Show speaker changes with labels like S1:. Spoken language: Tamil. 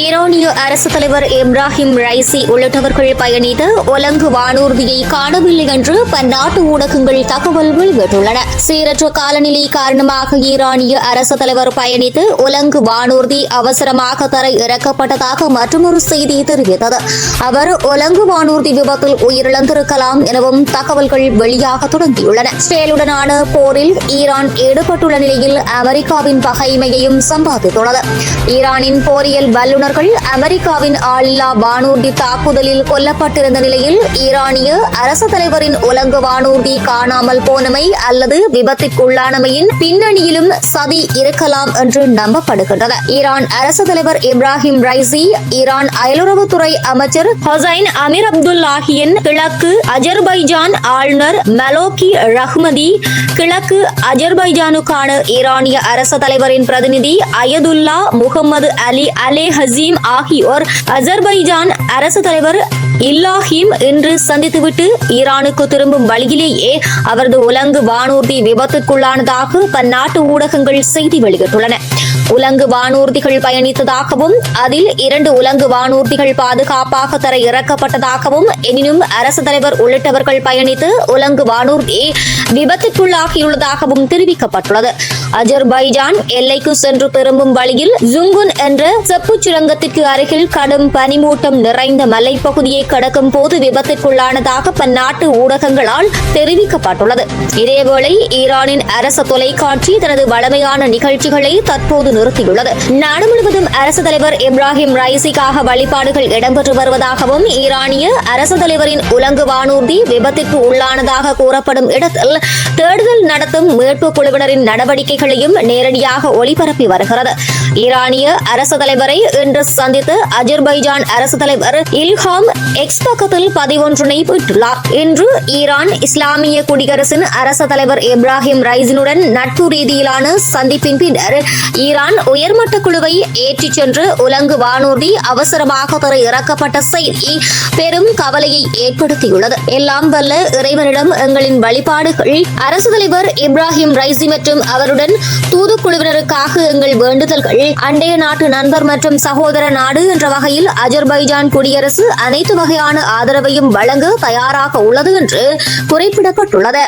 S1: ஈரானிய அரசு தலைவர் இப்ராஹிம் ரைசி உள்ளிட்டவர்கள் பயணித்த ஒலங்கு வானூர்தியை காணவில்லை என்று பன்னாட்டு ஊடகங்கள் தகவல் வெளியிட்டுள்ளன. சீரற்ற காலநிலை காரணமாக ஈரானிய அரசு தலைவர் பயணித்து ஒலங்கு வானூர்தி அவசரமாக தர இறக்கப்பட்டதாக மற்றொரு செய்தி தெரிவித்தது. அவர் ஒலங்கு வானூர்தி விபத்தில் உயிரிழந்திருக்கலாம் எனவும் தகவல்கள் வெளியாக தொடங்கியுள்ளன. இஸ்ரேலுடனான போரில் ஈரான் ஈடுபட்டுள்ள நிலையில் அமெரிக்காவின் பகைமையையும் சம்பாதித்துள்ளது. ஈரானின் போரியல் நிபுணர்கள் அமெரிக்காவின் ஆளில்லா வானூர்தி தாக்குதலில் கொல்லப்பட்டிருந்த நிலையில் ஈரானிய அரசு தலைவரின் உலங்கு வானூர்தி காணாமல் போனமை அல்லது விபத்துக்குள்ளானமையின் பின்னணியிலும் சதி இருக்கலாம் என்று நம்பப்படுகின்றது ஈரான் அரசு தலைவர் இப்ராஹிம் ரைசி ஈரான் அயலுறவுத்துறை அமைச்சர் ஹொசைன் அமீர் அப்துல்லாஹியின் கிழக்கு அஜர்பைஜான் ஆளுநர் மலோகி ரஹ்மதி கிழக்கு அஜர்பைஜானுக்கான ஈரானிய அரசு தலைவரின் பிரதிநிதி அயதுல்லா முகமது அலி அலே அசீம் ஆகியோர் அஜர்பைஜான் அரசு தலைவர் இல்லாஹிம் இன்று சந்தித்துவிட்டு ஈரானுக்கு திரும்பும் வழியிலேயே அவரது உலங்கு வானூர்தி விபத்துக்குள்ளானதாக பன்னாட்டு ஊடகங்கள் செய்தி வெளியிட்டுள்ளன. உலங்கு வானூர்திகள் பயணித்ததாகவும் அதில் இரண்டு உலங்கு வானூர்திகள் பாதுகாப்பாக தர இறக்கப்பட்டதாகவும் எனினும் அரசு தலைவர் உள்ளிட்டவர்கள் பயணித்து உலங்கு வானூர்தி விபத்துக்குள்ளாகியுள்ளதாகவும் தெரிவிக்கப்பட்டுள்ளது. அஜர்பைஜான் எல்லைக்கு சென்று திரும்பும் வழியில் ஜுங்குன் என்ற செப்பு சுரங்கத்திற்கு அருகில் கடும் பனிமூட்டம் நிறைந்த மலைப்பகுதியை கடக்கும் போது விபத்திற்குள்ளானதாக பன்னாட்டு ஊடகங்களால் தெரிவிக்கப்பட்டுள்ளது. இதேவேளை ஈரானின் அரச தொலைக்காட்சி தனது வளமையான நிகழ்ச்சிகளை தற்போது நிறுத்தியுள்ளது. நாடு முழுவதும் அரசு தலைவர் இப்ராஹிம் ரைசிக்காக வழிபாடுகள் இடம்பெற்று வருவதாகவும் ஈரானிய அரசு தலைவரின் உலங்கு வானூர்தி விபத்திற்கு உள்ளானதாக கூறப்படும் இடத்தில் தேடுதல் நடத்தும் மீட்பு குழுவினரின் நடவடிக்கைகளையும் நேரடியாக ஒளிபரப்பி வருகிறது. ஈரானிய அரசு தலைவரை இன்று சந்தித்து அஜர்பைஜான் அரசு தலைவர் இல்ஹாம் எக்ஸ் பக்கத்தில் பதிவொன்றினை பெற்றுள்ளார். இன்று ஈரான் இஸ்லாமிய குடியரசின் அரசு தலைவர் இப்ராஹிம் ரைசினுடன் நட்பு ரீதியிலான சந்திப்பின் பின்னர் ஈரான் உயர்மட்ட குழுவை ஏற்றிச் சென்று உலங்கு வானூர்தி அவசரமாக பெற இறக்கப்பட்ட செய்தி பெரும் கவலையை ஏற்படுத்தியுள்ளது. எல்லாம் வல்ல இறைவனிடம் எங்களின் வழிபாடுகள். அரசு தலைவர் இப்ராஹிம் ரைசி மற்றும் அவருடன் தூதுக்குழுவினருக்காக எங்கள் வேண்டுதல்கள். அண்டைய நாட்டு நண்பர் மற்றும் சகோதர நாடு என்ற வகையில் அஜர்பைஜான் குடியரசு அனைத்து வகையான ஆதரவையும் வழங்க தயாராக உள்ளது என்று குறிப்பிடப்பட்டுள்ளது.